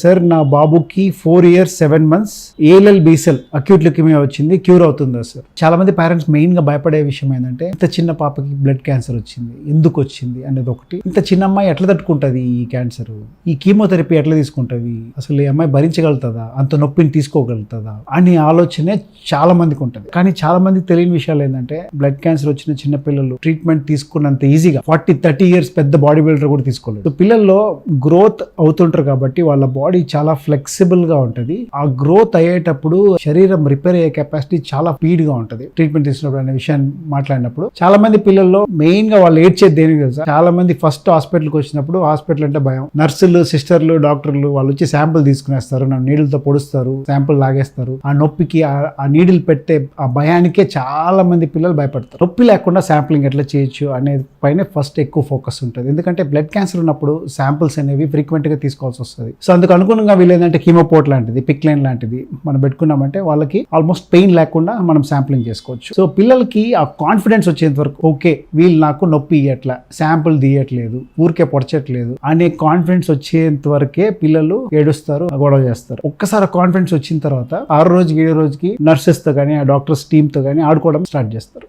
Sir నా బాబుకి four years seven months ALL B cell acute leukaemia వచ్చింది cure అవుతుందా సార్? చాలా మంది పేరెంట్స్ మెయిన్గా భయపడే విషయం ఏంటంటే ఇంత చిన్న పాపకి బ్లడ్ క్యాన్సర్ వచ్చింది ఎందుకు వచ్చింది అనేది ఒకటి. ఇంత చిన్న అమ్మాయి ఎట్లా తట్టుకుంటుంది ఈ క్యాన్సర్ ఈ కీమోథెరపీ ఎట్లా తీసుకుంటుంది? అసలు ఈ అమ్మాయి భరించగలుగుతుందా? అంత నొప్పిని తీసుకోగలుగుతుందా? అనే ఆలోచనే చాలా మందికి ఉంటుంది. కానీ చాలా మందికి తెలియని విషయాలు ఏంటంటే బ్లడ్ క్యాన్సర్ వచ్చిన చిన్న పిల్లలు ట్రీట్మెంట్ తీసుకున్నంత ఈజీగా ఫార్టీ థర్టీ ఇయర్స్ పెద్ద బాడీ బిల్డర్ కూడా తీసుకోలేదు. పిల్లల్లో గ్రోత్ అవుతుంటారు కాబట్టి వాళ్ళ బాడీ చాలా ఫ్లెక్సిబుల్గా ఆ గ్రోత్ అయ్యేటప్పుడు శరీరం రిపేర్ అయ్యే కెపాసిటీ చాలా స్పీడ్గా ట్రీట్మెంట్ తీసుకున్నప్పుడు అనే విషయాన్ని మాట్లాడినప్పుడు చాలా మంది పిల్లల్లో మెయిన్గా వాళ్ళు ఏడ్చేది దేనికి తెలుసా? చాలా మంది ఫస్ట్ హాస్పిటల్కి వచ్చినప్పుడు హాస్పిటల్ అంటే భయం. నర్సులు సిస్టర్లు డాక్టర్లు వాళ్ళు వచ్చి శాంపుల్ తీసుకునేస్తారు. నా నీళ్ళతో పొడుస్తారు శాంపుల్ లాగేస్తారు. ఆ నొప్పికి ఆ- ఆ నీడిల్ పెట్టే ఆ భయానికే చాలా మంది పిల్లలు భయపడతారు. నొప్పి లేకుండా శాంప్లింగ్ ఎట్లా చేయొచ్చు అనేది పైన ఫస్ట్ ఎక్కువ ఫోకస్ ఉంటుంది. ఎందుకంటే బ్లడ్ క్యాన్సర్ ఉన్నప్పుడు శాంపుల్స్ అనేవి ఫ్రీక్వెంట్గా తీసుకోవాల్సి వస్తుంది. సో అందుకు అనుగుణంగా వీళ్ళు ఏంటంటే కీమోపోర్ట్ లాంటిది పిక్లైన్ లాంటిది మనం పెట్టుకున్నామంటే వాళ్ళకి ఆల్మోస్ట్ పెయిన్ లేకుండా మనం శాంప్లింగ్ చేసుకోవచ్చు. సో పిల్లలకి ఆ కాన్ఫిడెన్స్ వచ్చేంత వరకు ఓకే వీళ్ళు నాకు నొప్పి ఇయ్యట్లా శాంపుల్ తీయట్లేదు ఊరికే పొడచట్లేదు అనే కాన్ఫిడెన్స్ వచ్చేంత వరకే పిల్లలు ఏడుస్తారు గొడవ చేస్తారు. ఒక్కసారి కాన్ఫిడెన్స్ వచ్చిన తర్వాత ఆరు రోజుకి ఏడు రోజుకి నర్సెస్తో కానీ ఆ డాక్టర్స్ టీమ్తో కానీ ఆడుకోవడం స్టార్ట్ చేస్తారు.